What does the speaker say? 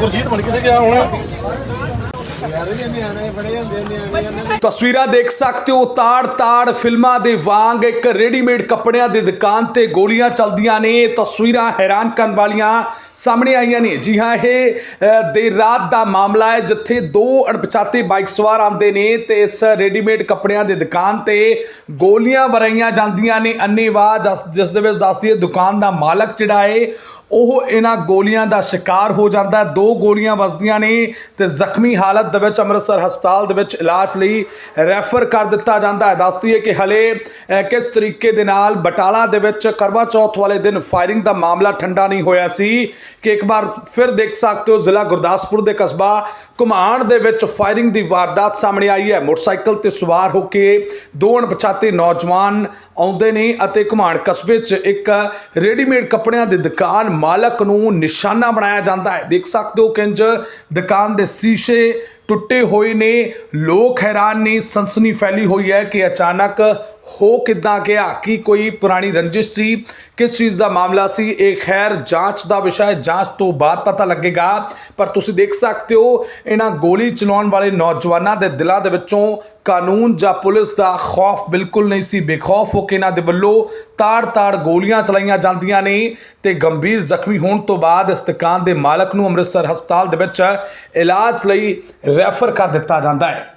ਗੁਰਜੀਤ ਬਣ ਕਿੱਥੇ ਗਿਆ ਹੁਣ? ਤਸਵੀਰਾਂ ਦੇਖ ਸਕਦੇ ਹੋ ਤਾੜ ਤਾੜ ਫਿਲਮਾਂ ਦੇ ਵਾਂਗ ਇੱਕ ਰੈਡੀਮੇਡ ਕੱਪੜਿਆਂ ਦੀ ਦੁਕਾਨ ਤੇ ਗੋਲੀਆਂ ਚੱਲਦੀਆਂ ਨੇ। ਤਸਵੀਰਾਂ ਹੈਰਾਨ ਕਰਨ ਵਾਲੀਆਂ ਸਾਹਮਣੇ ਆਈਆਂ ਨੇ। ਜੀ ਹਾਂ ਇਹ ਅ, ਦੇਰ ਰਾਤ ਦਾ ਮਾਮਲਾ ਹੈ ਜਿੱਥੇ ਦੋ ਅਣਪਛਾਤੇ ਬਾਈਕ ਸਵਾਰ ਆਉਂਦੇ ਨੇ ਤੇ ਇਸ ਰੈਡੀਮੇਡ ਕੱਪੜਿਆਂ ਦੀ ਦੁਕਾਨ ਤੇ ਗੋਲੀਆਂ ਵਰਾਈਆਂ ਜਾਂਦੀਆਂ ਨੇ। ਅੰਨੇਵਾਹ ਜਿਸ ਜਿਸ ਦੇ ਵਿੱਚ ਦੱਸਦੀ ਹੈ ਦੁਕਾਨ ਦਾ ਮਾਲਕ ਜਿਹੜਾ ਹੈ ਉਹ ਇਹਨਾਂ ਗੋਲੀਆਂ ਦਾ ਸ਼ਿਕਾਰ ਹੋ ਜਾਂਦਾ ਦੋ ਗੋਲੀਆਂ ਵੱਜਦੀਆਂ ਨੇ ਤੇ ਜ਼ਖਮੀ ਹਾਲਤ ਦੇ ਵਿੱਚ ਅੰਮ੍ਰਿਤਸਰ ਹਸਪਤਾਲ ਦੇ ਵਿੱਚ ਇਲਾਜ ਲਈ ਰੈਫਰ ਕਰ ਦਿੱਤਾ ਜਾਂਦਾ ਹੈ। ਦੱਸਦੀ ਹੈ ਕਿ ਹਲੇ ਕਿਸ ਤਰੀਕੇ ਦੇ ਨਾਲ ਬਟਾਲਾ ਦੇ ਵਿੱਚ ਕਰਵਾ ਚੌਥ ਵਾਲੇ ਦਿਨ ਫਾਇਰਿੰਗ ਦਾ ਮਾਮਲਾ ਠੰਡਾ ਨਹੀਂ ਹੋਇਆ ਸੀ ਕਿ ਇੱਕ ਵਾਰ ਫਿਰ ਦੇਖ ਸਕਦੇ ਹੋ ਜ਼ਿਲ੍ਹਾ ਗੁਰਦਾਸਪੁਰ ਦੇ ਕਸਬਾ ਘੁਮਾਣ ਦੇ ਵਿੱਚ ਫਾਇਰਿੰਗ ਦੀ ਵਾਰਦਾਤ ਸਾਹਮਣੇ ਆਈ ਹੈ। ਮੋਟਰਸਾਈਕਲ ਤੇ ਸਵਾਰ ਹੋ ਕੇ ਦੋ ਅਣਪਛਾਤੇ ਨੌਜਵਾਨ ਆਉਂਦੇ ਨੇ ਅਤੇ ਘੁਮਾਣ ਕਸਬੇ 'ਚ ਇੱਕ ਰੈਡੀਮੇਡ ਕੱਪੜਿਆਂ ਦੀ ਦੁਕਾਨ ਮਾਲਕ ਨੂੰ ਨਿਸ਼ਾਨਾ ਬਣਾਇਆ ਜਾਂਦਾ ਹੈ। ਦੇਖ ਸਕਦੇ ਹੋ ਕਿੰਜ ਦੁਕਾਨ ਦੇ ਸ਼ੀਸ਼ੇ ਟੁੱਟੇ ਹੋਏ ਨੇ। ਲੋਕ ਹੈਰਾਨ ਨੇ, ਸਨਸਨੀ ਫੈਲੀ ਹੋਈ ਹੈ ਕਿ ਅਚਾਨਕ ਹੋ ਕਿੱਦਾਂ ਗਿਆ? ਕੀ ਕੋਈ ਪੁਰਾਣੀ ਰੰਜਿਸ਼ ਸੀ? ਕਿਸ ਚੀਜ਼ ਦਾ ਮਾਮਲਾ ਸੀ? ਇਹ ਖੈਰ ਜਾਂਚ ਦਾ ਵਿਸ਼ਾ ਹੈ। ਜਾਂਚ ਤੋਂ ਬਾਅਦ ਪਤਾ ਲੱਗੇਗਾ। ਪਰ ਤੁਸੀਂ ਦੇਖ ਸਕਦੇ ਹੋ, ਇਹਨਾਂ ਗੋਲੀ ਚਲਾਉਣ ਵਾਲੇ ਨੌਜਵਾਨਾਂ ਦੇ ਦਿਲਾਂ ਦੇ ਵਿੱਚੋਂ ਕਾਨੂੰਨ ਜਾਂ ਪੁਲਿਸ ਦਾ ਖੌਫ ਬਿਲਕੁਲ ਨਹੀਂ ਸੀ। ਬੇਖੌਫ ਹੋ ਕੇ ਇਹਨਾਂ ਦੇ ਵੱਲੋਂ ਤਾੜ-ਤਾੜ ਗੋਲੀਆਂ ਚਲਾਈਆਂ ਜਾਂਦੀਆਂ ਨੇ ਤੇ ਗੰਭੀਰ ਜ਼ਖਮੀ ਹੋਣ ਤੋਂ ਬਾਅਦ ਇਸ ਦੁਕਾਨ ਦੇ ਮਾਲਕ ਨੂੰ ਅੰਮ੍ਰਿਤਸਰ ਹਸਪਤਾਲ ਦੇ ਵਿੱਚ ਇਲਾਜ ਲਈ ਰੈਫਰ ਕਰ ਦਿੱਤਾ ਜਾਂਦਾ ਹੈ।